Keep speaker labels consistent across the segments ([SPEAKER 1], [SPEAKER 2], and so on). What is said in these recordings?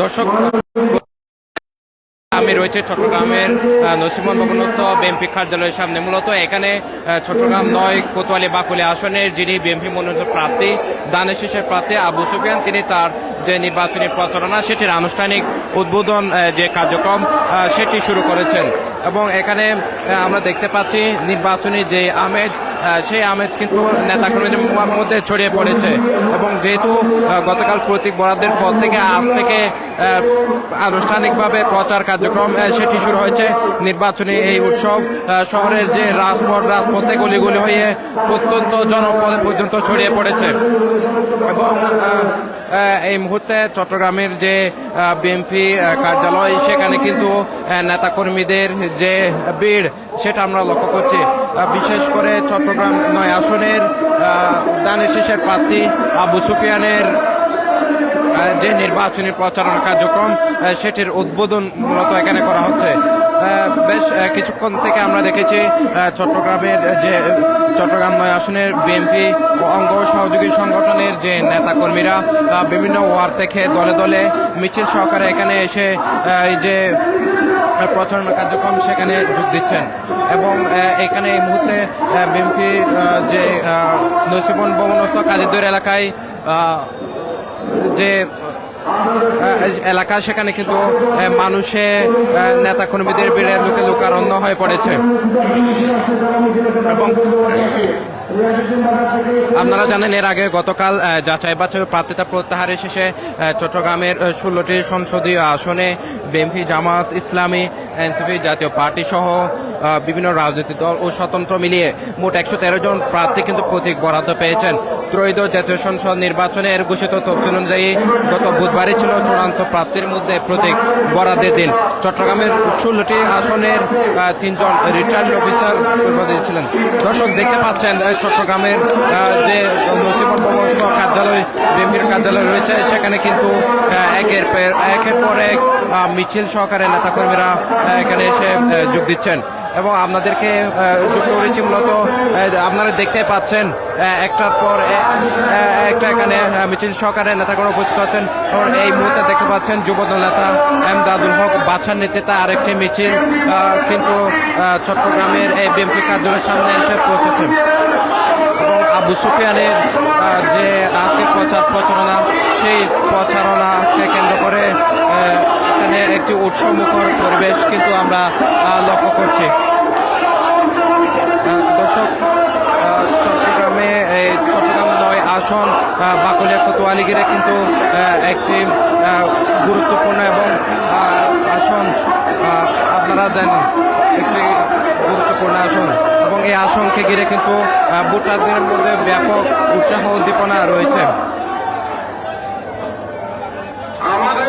[SPEAKER 1] দর্শক আমি রয়েছে চট্টগ্রামের নসিমন ভবনস্থ বিএনপি কার্যালয়ের সামনে। মূলত এখানে চট্টগ্রাম নয় কোতোয়ালি বাকুলি আসনের যিনি বিএনপি মনোনীত প্রার্থী দানের শীষের প্রার্থী আবু সুফিয়ান তিনি তার যে নির্বাচনী প্রচারণা সেটির আনুষ্ঠানিক উদ্বোধন যে কার্যক্রম সেটি শুরু করেছেন। এবং এখানে আমরা দেখতে পাচ্ছি নির্বাচনী যে আমেজ সেই আমেজ কিন্তু নেতাকর্মীদের মধ্যে ছড়িয়ে পড়েছে। এবং যেহেতু গতকাল প্রতীক বরাদ্দের পর থেকে আজ থেকে আনুষ্ঠানিকভাবে প্রচার কার্যক্রম সেটি শুরু হয়েছে। নির্বাচনী এই উৎসব শহরের যে রাজপথ, রাজপথে গলিগুলি হয়ে প্রত্যন্ত জনপদ পর্যন্ত ছড়িয়ে পড়েছে। এবং এই মুহূর্তে চট্টগ্রামের যে বিএনপি কার্যালয়, সেখানে কিন্তু নেতাকর্মীদের যে ভিড়, সেটা আমরা লক্ষ্য করছি। বিশেষ করে চট্টগ্রাম নয় আসনের দানের শেষের প্রার্থী আবু সুফিয়ানের যে নির্বাচনী প্রচারণা কার্যক্রম সেটির উদ্বোধন মূলত এখানে করা হচ্ছে। বেশ কিছুক্ষণ থেকে আমরা দেখেছি চট্টগ্রামের যে, চট্টগ্রাম নয় আসনের বিএনপি অঙ্গ সহযোগী সংগঠনের যে নেতাকর্মীরা বিভিন্ন ওয়ার্ড থেকে দলে দলে মিছিল সহকারে এখানে এসে এই যে প্রচারণা কার্যক্রম সেখানে যোগ দিচ্ছেন। এবং এখানে এই মুহূর্তে বিএনপি যে নসিবন ভবনস্থ কাজীদের এলাকায় যে এলাকা সেখানে কিন্তু মানুষে নেতা কর্মীদের ভিড়ে লোকে লোকারণ্য হয়ে পড়েছে। এবং আপনারা জানেন, এর আগে গতকাল যাচাই বাছাই প্রার্থিতা প্রত্যাহারের শেষে চট্টগ্রামের ষোলোটি সংসদীয় আসনে বিএনপি, জামাত ইসলামী, এনসিপি জাতীয় পার্টি সহ বিভিন্ন রাজনৈতিক দল ও স্বতন্ত্র মিলিয়ে মোট একশো তেরো জন প্রার্থী কিন্তু প্রতীক বরাদ্দ পেয়েছেন। ত্রয়োদশ জাতীয় সংসদ নির্বাচনের ঘোষিত তফসিল অনুযায়ী গত বুধবারই ছিল চূড়ান্ত প্রার্থীর মধ্যে প্রতীক বরাদ্দের দিন। চট্টগ্রামের ষোলোটি আসনের তিনজন রিটার্নিং অফিসার ছিলেন। দর্শক, দেখতে পাচ্ছেন চট্টগ্রামের যে প্রকল্প কার্যালয়, বিএনপির কার্যালয় রয়েছে, সেখানে কিন্তু একের একের পর এক মিছিল সহকারে নেতাকর্মীরা এখানে এসে যোগ দিচ্ছেন। এবং আপনাদেরকে যুক্ত করেছি মূলত আপনারা দেখতে পাচ্ছেন একটার পর একটা এখানে মিছিল সহকারে নেতাকর্মী উপস্থিত আছেন এই মুহূর্তে দেখতে পাচ্ছেন যুবদল নেতা এম দাদুল হক বাদশার নেতৃত্বে আরেকটি মিছিল কিন্তু চট্টগ্রামের এই বিএনপি কার্যালয়ের সামনে এসে পৌঁছেছে। এবং আবু সুফিয়ানের যে আজকে প্রচার প্রচারণা, সেই প্রচারণাকে কেন্দ্র করে এখানে একটি উৎসমুখর পরিবেশ কিন্তু আমরা লক্ষ্য করছি। দর্শক চট্টগ্রামে চট্টগ্রাম নয়, আসন বাকলিয়া কোতোয়ালি ঘিরে কিন্তু একটি গুরুত্বপূর্ণ এবং আসন আপনারা জানেন, একটি গুরুত্বপূর্ণ আসন। এবং এই আসনকে ঘিরে কিন্তু ভোটারদের মধ্যে ব্যাপক উৎসাহ উদ্দীপনা রয়েছে
[SPEAKER 2] আমাদের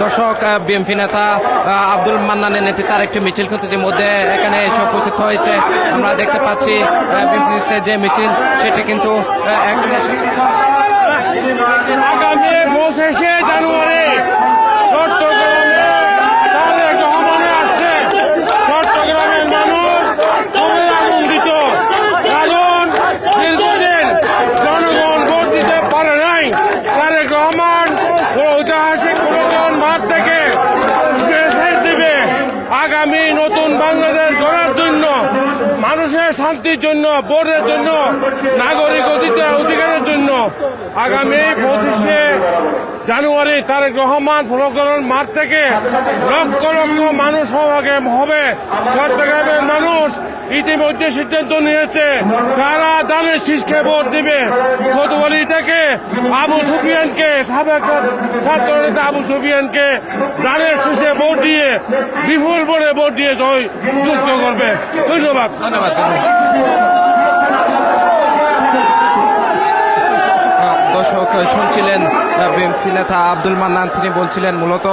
[SPEAKER 1] দর্শক বিএনপি নেতা আব্দুল মান্নানের নেতৃত্বে একটি মিছিল কিন্তু ইতিমধ্যে এখানে এসে উপস্থিত হয়েছে। আমরা দেখতে পাচ্ছি বিএনপি নেতৃত্বে যে মিছিল, সেটি কিন্তু
[SPEAKER 3] আগামী পঁচিশে জানুয়ারি চট্টগ্রামে তারেক রহমানে আসছে চট্টগ্রামের মানুষ খুবই আনন্দিত কারণ দীর্ঘদিন জনগণ ভোট দিতে পারে নাই তারেক রহমান পুরো ঐতিহাসিক পুরাতন মাঠ থেকে মেসেজ দিবে আগামী নতুন বাংলাদেশ গড়ার জন্য মানুষের শান্তির জন্য বোর্ডের জন্য নাগরিক অধিকার অধিকারের জন্য
[SPEAKER 4] আগামী পঁচিশে জানুয়ারি তারেক রহমান ফলকরণ মাঠ থেকে লক্ষ লক্ষ মানুষ সমাগম হবে। চট্টগ্রামের মানুষ ইতিমধ্যে সিদ্ধান্ত নিয়েছে, তারা দানের শীষকে ভোট দিবে। কোতোয়ালি থেকে আবু সুফিয়ানকে, সাবেক ছাত্র নেতা আবু সুফিয়ানকে দানের শীষে ভোট দিয়ে, বিপুল ভোটে ভোট দিয়ে জয় যুক্ত করবে। ধন্যবাদ
[SPEAKER 1] ধন্যবাদ। দর্শক শুনছিলেন বিএমসি নেতা আব্দুল মান্নান, তিনি বলছিলেন মূলত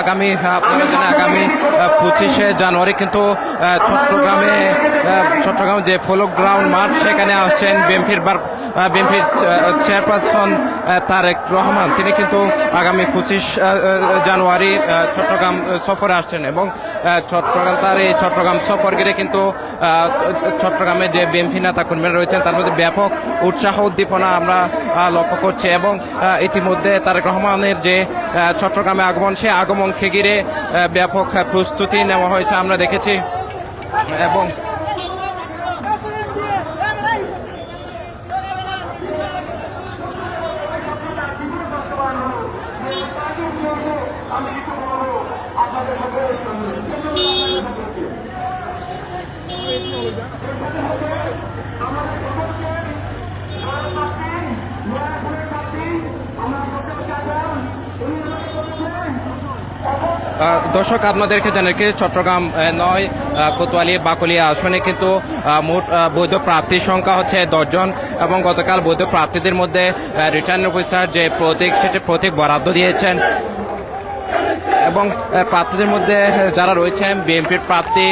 [SPEAKER 1] আগামী আপনারা আগামী পঁচিশে জানুয়ারি কিন্তু চট্টগ্রামে চট্টগ্রাম যে ফলক গ্রাউন্ড মাঠ, সেখানে আসছেন বিএমপির বিএমপির চেয়ারপারসন তারেক রহমান। তিনি কিন্তু আগামী পঁচিশ জানুয়ারি চট্টগ্রাম সফরে আসছেন এবং চট্টগ্রাম, তার এই চট্টগ্রাম সফর ঘিরে কিন্তু চট্টগ্রামে যে বিএমপি নেতা কর্মীরা রয়েছেন, তার মধ্যে ব্যাপক উৎসাহ উদ্দীপনা আমরা লক্ষ্য করছি এবং ইতিমধ্যে তারেক রহমানের যে চট্টগ্রামে আগমন, সেই আগমনকে ঘিরে ব্যাপক প্রস্তুতি নেওয়া হয়েছে। আমরা দেখেছি, এবং আহ, দর্শক আপনাদেরকে জানাই কি চট্টগ্রাম নয় কোতোয়ালি বাকলিয়া আসনে কিন্তু মোট বৈধ প্রার্থীর সংখ্যা হচ্ছে দশজন এবং গতকাল বৈধ প্রার্থীদের মধ্যে রিটার্ন অফিসার যে প্রতীক সেটি প্রতীক বরাদ্দ দিয়েছেন এবং প্রার্থীদের মধ্যে যারা রয়েছেন, বিএনপির প্রার্থী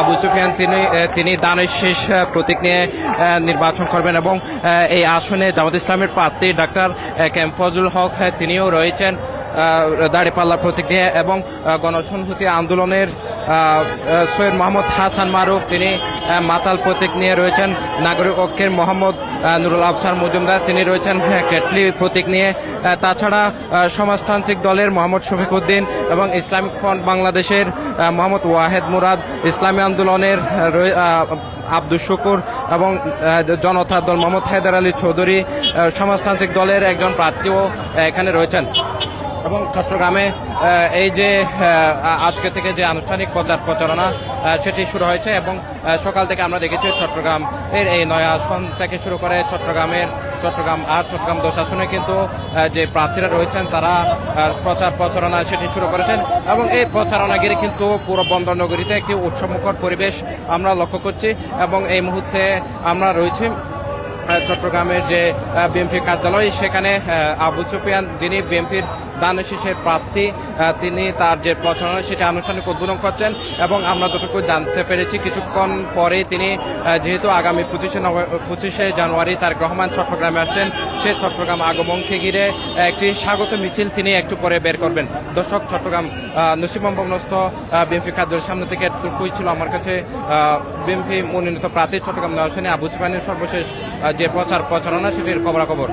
[SPEAKER 1] আবু সুফিয়ান, তিনি তিনি দানের শেষ প্রতীক নিয়ে নির্বাচন করবেন এবং এই আসনে জামাত ইসলামের প্রার্থী ডাক্তার ক্যাম্পজুল হক তিনিও রয়েছেন দাঁড়িপাল্লা প্রতীক নিয়ে এবং গণসংহতি আন্দোলনের সৈয়দ মোহাম্মদ হাসান মারুফ। তিনি মাতাল প্রতীক নিয়ে রয়েছেন। নাগরিক ঐক্যের মোহাম্মদ নুরুল আফসার মজুমদার। তিনি রয়েছেন হ্যাঁ, কেটলি প্রতীক নিয়ে। তাছাড়া সমাজতান্ত্রিক দলের মোহাম্মদ শফিক উদ্দিন এবং ইসলামিক ফ্রন্ট বাংলাদেশের মোহাম্মদ ওয়াহেদ মুরাদ। ইসলামী আন্দোলনের আব্দুল শুকুর এবং জনতা দল মোহাম্মদ হায়দার আলী চৌধুরী সমাজতান্ত্রিক দলের একজন প্রার্থীও এখানে রয়েছেন। এবং চট্টগ্রামে এই যে আজকে থেকে যে আনুষ্ঠানিক প্রচার প্রচারণা সেটি শুরু হয়েছে এবং সকাল থেকে আমরা দেখেছি চট্টগ্রাম এর এই নয়া আসন থেকে শুরু করে চট্টগ্রামের চট্টগ্রাম আর চট্টগ্রাম দশ আসনে কিন্তু যে প্রার্থীরা রয়েছেন, তারা প্রচার প্রচারণা সেটি শুরু করেছেন এবং এই প্রচারণা ঘিরে কিন্তু পুরো বন্দর নগরীতে একটি উৎসবমুখর পরিবেশ আমরা লক্ষ্য করছি এবং এই মুহূর্তে আমরা রয়েছি চট্টগ্রামের যে বিএনপি কার্যালয়, সেখানে আবু সুফিয়ান, যিনি বিএনপির দান শীষের প্রার্থী তিনি তার যে প্রচারণা, সেটা আনুষ্ঠানিক উদ্বোধন করছেন এবং আমরা যতটুকু জানতে পেরেছি, কিছুক্ষণ পরে তিনি যেহেতু আগামী পঁচিশে পঁচিশে জানুয়ারি তার রহমান চট্টগ্রামে আসছেন, সে চট্টগ্রাম আগমনকে ঘিরে একটি স্বাগত মিছিল তিনি একটু পরে বের করবেন। দর্শক, চট্টগ্রাম নসিমম ভবনস্থ বিএনপি কার্যালয়ের সামনে থেকে এতটুকুই ছিল আমার কাছে বিএনপি মনোনীত প্রার্থী চট্টগ্রাম নরসেনী আবু সুফিয়ানের সর্বশেষ যে প্রচার প্রচারণা সেটির খবরাখবর।